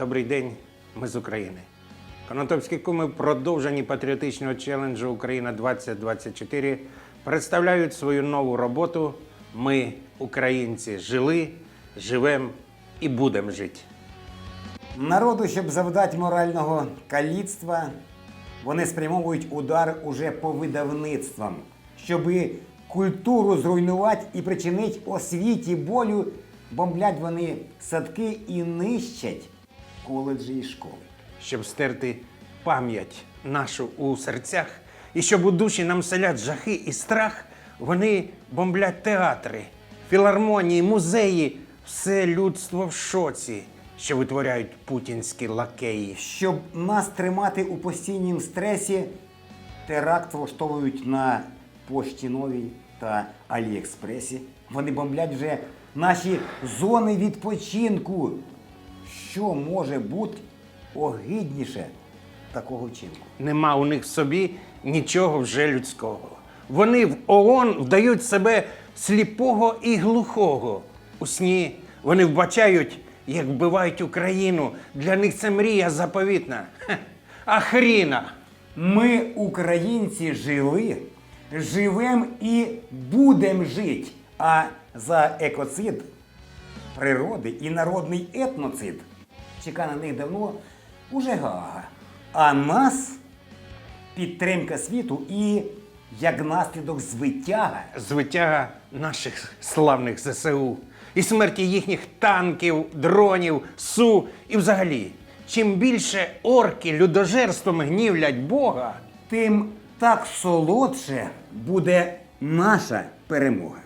Добрий день, ми з України. Конотопські куми в продовженні патріотичного челенджу Україна 2024 представляють свою нову роботу Ми, українці, жили, живем і будемо жити. Народу, щоб завдати морального каліцтва, вони спрямовують удар уже по видавництвам, щоби культуру зруйнувати і причинить освіті болю, бомблять вони садки і нищать коледжі і школи. щоб стерти пам'ять нашу у серцях, і щоб у душі нам селять жахи і страх, вони бомблять театри, філармонії, музеї, все людство в шоці, що витворяють путінські лакеї. Щоб нас тримати у постійнім стресі, теракт влаштовують на Пошті Новій та Аліекспресі. Вони бомблять вже наші зони відпочинку. Що може бути огидніше такого вчинку? Нема у них в собі нічого вже людського. Вони в ООН вдають себе сліпого і глухого. У сні вони вбачають, як вбивають Україну. Для них це мрія заповітна. Хе, А хріна! Ми, українці, жили, живем і будем жити. А за екоцид природи і народний етноцид чека на них давно уже гага. А нас підтримка світу і як наслідок звитяга. звитяга наших славних ЗСУ і смерті їхніх танків, дронів, су і взагалі. Чим більше орки людожерством гнівлять Бога, тим так солодше буде наша перемога.